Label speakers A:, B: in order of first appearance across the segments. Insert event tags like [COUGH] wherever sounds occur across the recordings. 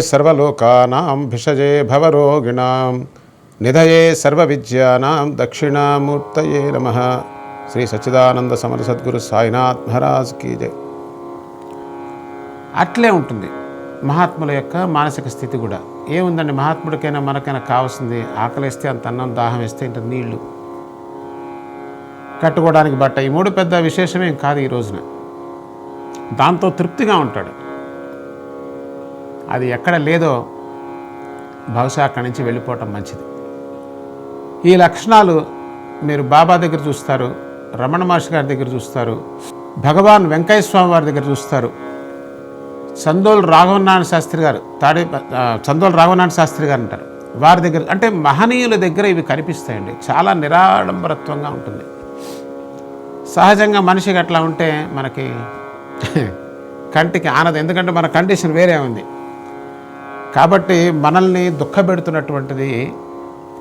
A: సర్వలోకానాం భిషజే భవరోగిణాం నిధయే సర్వవిద్యానాం దక్షిణామూర్తయే నమ. శ్రీ సచ్చిదానంద సమర సద్గురు సాయినాథ్ మహారాజ్ కీ జై. అట్లే ఉంటుంది మహాత్ముల యొక్క మానసిక స్థితి కూడా. ఏముందండి మహాత్ముడికైనా మనకైనా కావాల్సింది ఆకలిస్తే అంత అన్నం దాహం వేస్తే ఇంత నీళ్ళు. కట్టుకోవడానికి బట్ట ఈ మూడు పెద్ద విశేషమేం కాదు ఈ రోజున. దాంతో తృప్తిగా ఉంటాడు. అది ఎక్కడ లేదో బహుశా అక్కడి నుంచి వెళ్ళిపోవటం మంచిది. ఈ లక్షణాలు మీరు బాబా దగ్గర చూస్తారు రమణ మహర్షి గారి దగ్గర చూస్తారు భగవాన్ వెంకయ్య స్వామి వారి దగ్గర చూస్తారు. చందోల్ రాఘవనారాయణ శాస్త్రి గారు తాడే చందోల్ రాఘవనారాయణ శాస్త్రి గారు అంటారు. వారి దగ్గర అంటే మహనీయుల దగ్గర ఇవి కనిపిస్తాయండి. చాలా నిరాడంబరత్వంగా ఉంటుంది. సహజంగా మనిషికి అట్లా ఉంటే మనకి [LAUGHS] కంటికి ఆనదు. ఎందుకంటే మన కండిషన్ వేరే ఉంది. కాబట్టి మనల్ని దుఃఖపెడుతున్నటువంటిది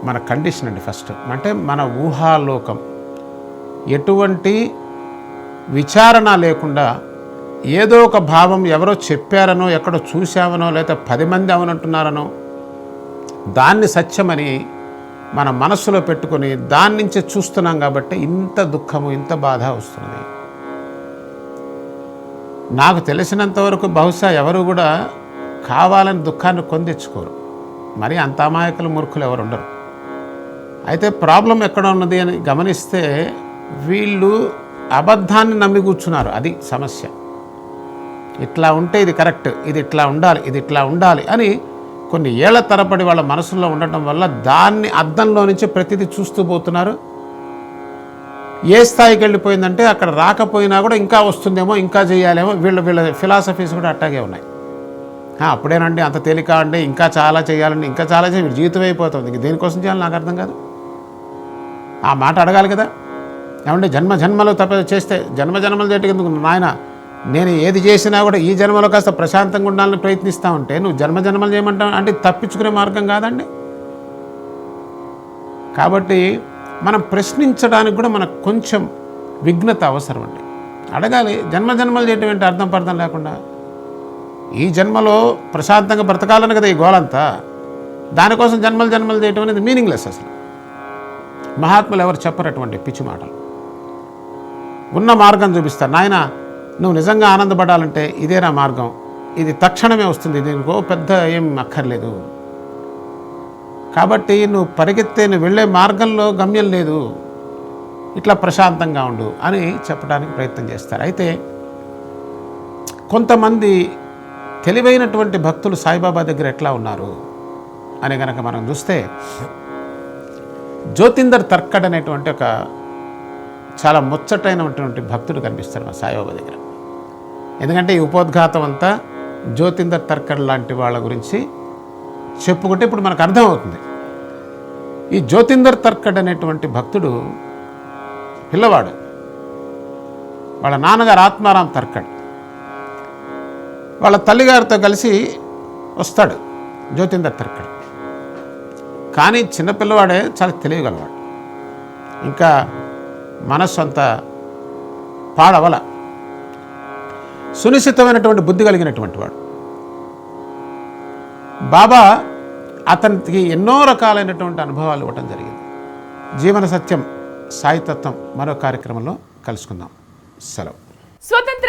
A: మన కండిషన్ అండి ఫస్ట్. అంటే మన ఊహాలోకం. ఎటువంటి విచారణ లేకుండా ఏదో ఒక భావం ఎవరో చెప్పారనో ఎక్కడో చూశామనో లేదా పది మంది అవనంటున్నారనో దాన్ని సత్యమని మన మనస్సులో పెట్టుకొని దాని నుంచి చూస్తున్నాం కాబట్టి ఇంత దుఃఖము ఇంత బాధ వస్తుంది. నాకు తెలిసినంతవరకు బహుశా ఎవరు కూడా కావాలని దుఃఖాన్ని కొందెచ్చుకోరు మరి అంత అమాయకులు మూర్ఖులు ఎవరు ఉండరు. అయితే ప్రాబ్లం ఎక్కడ ఉన్నది అని గమనిస్తే వీళ్ళు అబద్ధాన్ని నమ్మి కూర్చున్నారు. అది సమస్య. ఇట్లా ఉంటే ఇది కరెక్ట్ ఇది ఇట్లా ఉండాలి ఇది ఇట్లా ఉండాలి అని కొన్ని ఏళ్ళ తరబడి వాళ్ళ మనసులో ఉండటం వల్ల దాన్ని అద్దంలో నుంచి ప్రతిదీ చూస్తూ పోతున్నారు. ఏ స్థాయికి వెళ్ళిపోయిందంటే అక్కడ రాకపోయినా కూడా ఇంకా వస్తుందేమో ఇంకా చేయాలేమో వీళ్ళ వీళ్ళ ఫిలాసఫీస్ కూడా అట్టాగే ఉన్నాయి. అప్పుడేనండి అంత తేలిక అంటే ఇంకా చాలా చేయాలండి ఇంకా చాలా చేయాలి జీవితం అయిపోతుంది. ఇంక దేనికోసం చేయాలి నాకు అర్థం కాదు. ఆ మాట అడగాలి కదా. ఏమంటే జన్మ జన్మలు తప్ప చేస్తే జన్మ జన్మలు చేయటం నాయన నేను ఏది చేసినా కూడా ఈ జన్మలో కాస్త ప్రశాంతంగా ఉండాలని ప్రయత్నిస్తా ఉంటే నువ్వు జన్మ జన్మలు చేయమంటావు అంటే తప్పించుకునే మార్గం కాదండి. కాబట్టి మనం ప్రశ్నించడానికి కూడా మనకు కొంచెం విఘ్నత అవసరం అండి. అడగాలి జన్మ జన్మలు చేయటం ఏంటి అర్థం పర్థం లేకుండా ఈ జన్మలో ప్రశాంతంగా బ్రతకాలని కదా ఈ గోలంతా? దానికోసం జన్మలు జన్మలు చేయటం అనేది మీనింగ్లెస్ అసలు. మహాత్ములు ఎవరు చెప్పరటువంటి పిచ్చి మాటలు? ఉన్న మార్గం చూపిస్తారు నాయన నువ్వు నిజంగా ఆనందపడాలంటే ఇదేనా మార్గం. ఇది తక్షణమే వస్తుంది. దీనికో పెద్ద ఏం అక్కర్లేదు. కాబట్టి నువ్వు పరిగెత్తే నువ్వు వెళ్ళే మార్గంలో గమ్యం లేదు. ఇట్లా ప్రశాంతంగా ఉండు అని చెప్పడానికి ప్రయత్నం చేస్తారు. అయితే కొంతమంది తెలివైనటువంటి భక్తులు సాయిబాబా దగ్గర ఎట్లా ఉన్నారు అని కనుక మనం చూస్తే జ్యోతిందర్ తర్కడ్ అనేటువంటి ఒక చాలా ముచ్చటైనటువంటి భక్తుడు కనిపిస్తాడు మా సాయిబాబా దగ్గర. ఎందుకంటే ఈ ఉపోద్ఘాతం అంతా జ్యోతిందర్ తర్కడ్ లాంటి వాళ్ళ గురించి చెప్పుకుంటే ఇప్పుడు మనకు అర్థమవుతుంది. ఈ జ్యోతిందర్ తర్కడ్ అనేటువంటి భక్తుడు పిల్లవాడు. వాళ్ళ నాన్నగారు ఆత్మారాం తర్కడ్. వాళ్ళ తల్లిగారితో కలిసి వస్తాడు. జ్యోతిందర్ తర్కడ్ కానీ చిన్నపిల్లవాడే చాలా తెలియగలవాడు. ఇంకా మనస్సు అంత పాడవల. సునిశ్చితమైనటువంటి బుద్ధి కలిగినటువంటి వాడు. బాబా అతనికి ఎన్నో రకాలైనటువంటి అనుభవాలు ఇవ్వటం జరిగింది. జీవన సత్యం సాయితత్వం మరో కార్యక్రమంలో కలుసుకుందాం. సెలవు.